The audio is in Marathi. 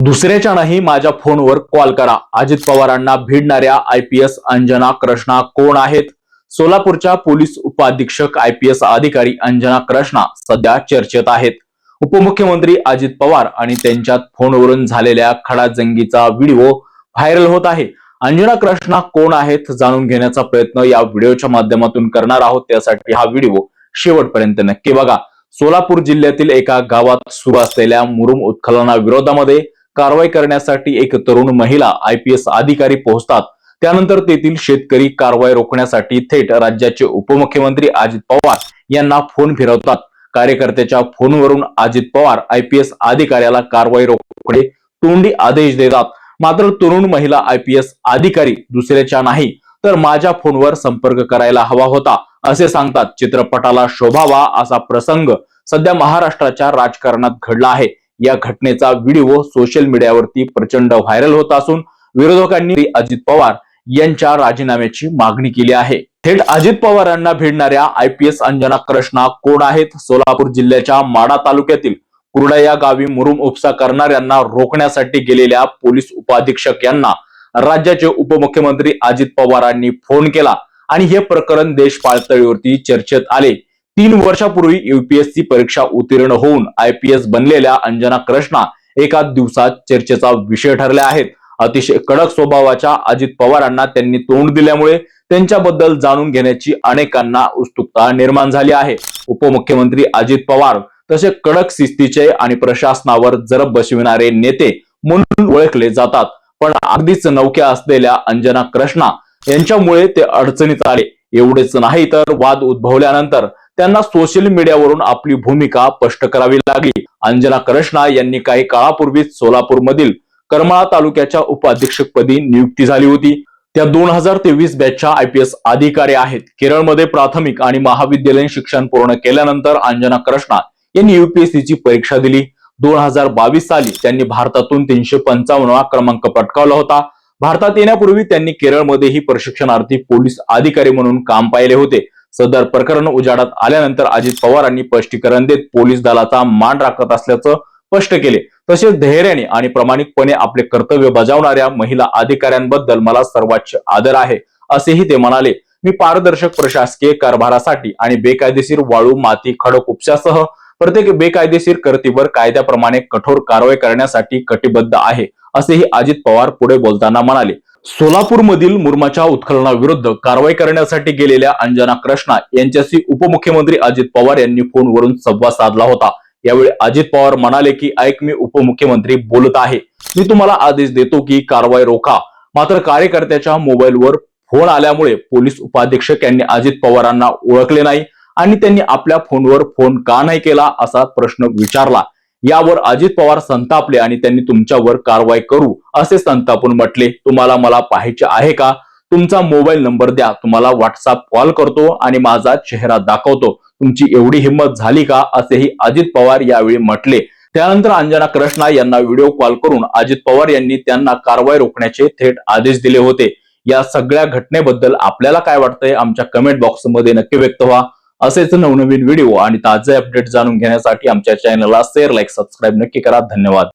दुसऱ्याच्या नाही माझ्या फोनवर कॉल करा. अजित पवारांना भिडणाऱ्या I P S Anjana Krishna कोण आहेत? सोलापूरच्या पोलीस उपाधीक्षक आय पी एस अधिकारी अंजना कृष्णा सध्या चर्चेत आहेत. उपमुख्यमंत्री अजित पवार आणि त्यांच्यात फोनवरून झालेल्या खडाजंगीचा व्हिडिओ व्हायरल होत आहे. अंजना कृष्णा कोण आहेत जाणून घेण्याचा प्रयत्न या व्हिडिओच्या माध्यमातून करणार आहोत. त्यासाठी हा व्हिडिओ शेवटपर्यंत नक्की बघा. सोलापूर जिल्ह्यातील एका गावात सुरू असलेल्या मुरुम उत्खलना विरोधामध्ये कारवाई करण्यासाठी एक तरुण महिला आयपीएस अधिकारी पोहोचतात. त्यानंतर तेथील शेतकरी कारवाई रोखण्यासाठी थेट राज्याचे उपमुख्यमंत्री अजित पवार यांना फोन फिरवतात. कार्यकर्त्याच्या फोनवरून अजित पवार आयपीएस अधिकाऱ्याला कारवाई रोखणे तोंडी आदेश देतात. मात्र तरुण महिला आयपीएस अधिकारी दुसऱ्याच्या नाही तर माझ्या फोनवर संपर्क करायला हवा होता असे सांगतात. चित्रपटाला शोभावा असा प्रसंग सध्या महाराष्ट्राच्या राजकारणात घडला आहे. या घटनेचा व्हिडिओ सोशल मीडियावरती प्रचंड व्हायरल होत असून विरोधकांनी अजित पवार यांच्या राजीनाम्याची मागणी केली आहे. थेट अजित पवारांना भिडणाऱ्या I P S Anjana Krishna कोण आहेत? सोलापूर जिल्ह्याच्या माडा तालुक्यातील कुर्डा या गावी मुरुम उपसा करणाऱ्यांना रोखण्यासाठी गेलेल्या पोलीस उपाधीक्षक यांना राज्याचे उपमुख्यमंत्री अजित पवारांनी फोन केला आणि हे प्रकरण देश पातळीवरती चर्चेत आले. तीन वर्षापूर्वी युपीएससी परीक्षा उत्तीर्ण होऊन आय पी एस बनलेल्या अंजना कृष्णा एका दिवसात चर्चेचा विषय ठरल्या आहेत. अतिशय कडक स्वभावाच्या अजित पवारांना त्यांनी तोंड दिल्यामुळे त्यांच्याबद्दल जाणून घेण्याची अनेकांना उत्सुकता निर्माण झाली आहे. उपमुख्यमंत्री अजित पवार तसे कडक शिस्तीचे आणि प्रशासनावर जरब बसविणारे नेते म्हणून ओळखले जातात. पण अगदीच नौक्या असलेल्या अंजना कृष्णा यांच्यामुळे ते अडचणीत आले. एवढेच नाही तर वाद उद्भवल्यानंतर त्यांना सोशल मीडियावरून आपली भूमिका स्पष्ट करावी लागली. अंजना कृष्णा यांनी काही काळापूर्वीच सोलापूर मधील करमाळा तालुक्याच्या उपाधीक्षकपदी नियुक्ती झाली होती. त्या दोन हजार तेवीस बॅचच्या आय पी एस अधिकारी आहेत. केरळमध्ये प्राथमिक आणि महाविद्यालयीन शिक्षण पूर्ण केल्यानंतर अंजना कृष्णा यांनी युपीएससीची परीक्षा दिली. दोन हजार बावीस साली त्यांनी भारतातून तीनशे पंचावन्नवा क्रमांक पटकावला होता. भारतात येण्यापूर्वी त्यांनी केरळमध्येही प्रशिक्षणार्थी पोलीस अधिकारी म्हणून काम पाहिले होते. सदर प्रकरण उजाडात आल्यानंतर अजित पवारांनी स्पष्टीकरण देत पोलीस दलाचा मान राखत असल्याचं स्पष्ट केले. तसेच धैर्याने आणि प्रामाणिकपणे आपले कर्तव्य बजावणाऱ्या महिला अधिकाऱ्यांबद्दल मला सर्वोच्च आदर आहे असेही ते म्हणाले. मी पारदर्शक प्रशासकीय कारभारासाठी आणि बेकायदेशीर वाळू माती खडक उपशासह प्रत्येक बेकायदेशीर कर्तीवर कायद्याप्रमाणे कठोर कारवाई करण्यासाठी कटिबद्ध आहे असेही अजित पवार पुढे बोलताना म्हणाले. सोलापूरमधील मुरमाच्या उत्खननाविरुद्ध कारवाई करण्यासाठी गेलेल्या अंजना कृष्णा यांच्याशी उपमुख्यमंत्री अजित पवार यांनी फोनवरून संवाद साधला होता. यावेळी अजित पवार म्हणाले की ऐक मी उपमुख्यमंत्री बोलत आहे. मी तुम्हाला आदेश देतो की कारवाई रोखा. मात्र कार्यकर्त्याच्या मोबाईलवर फोन आल्यामुळे पोलीस उपाधीक्षक यांनी अजित पवारांना ओळखले नाही आणि त्यांनी आपल्या फोनवर फोन का नाही केला असा प्रश्न विचारला. यावर अजित पवार संतापले आणि त्यांनी तुमच्यावर कारवाई करू असे संतापून म्हटले. तुम्हाला मला पाहायचे आहे का? तुमचा मोबाईल नंबर द्या. तुम्हाला व्हॉट्सअप कॉल करतो आणि माझा चेहरा दाखवतो. तुमची एवढी हिंमत झाली का? असेही अजित पवार यावेळी म्हटले. त्यानंतर अंजना कृष्णा यांना व्हिडिओ कॉल करून अजित पवार यांनी त्यांना कारवाई रोखण्याचे थेट आदेश दिले होते. या सगळ्या घटनेबद्दल आपल्याला काय वाटतंय? आमच्या कमेंट बॉक्समध्ये नक्की व्यक्त व्हा. असेच नवनवीन व्हिडिओ आणि ताजे अपडेट जाणून घेण्यासाठी आमच्या चॅनलला शेअर लाईक सबस्क्राईब नक्की करा. धन्यवाद.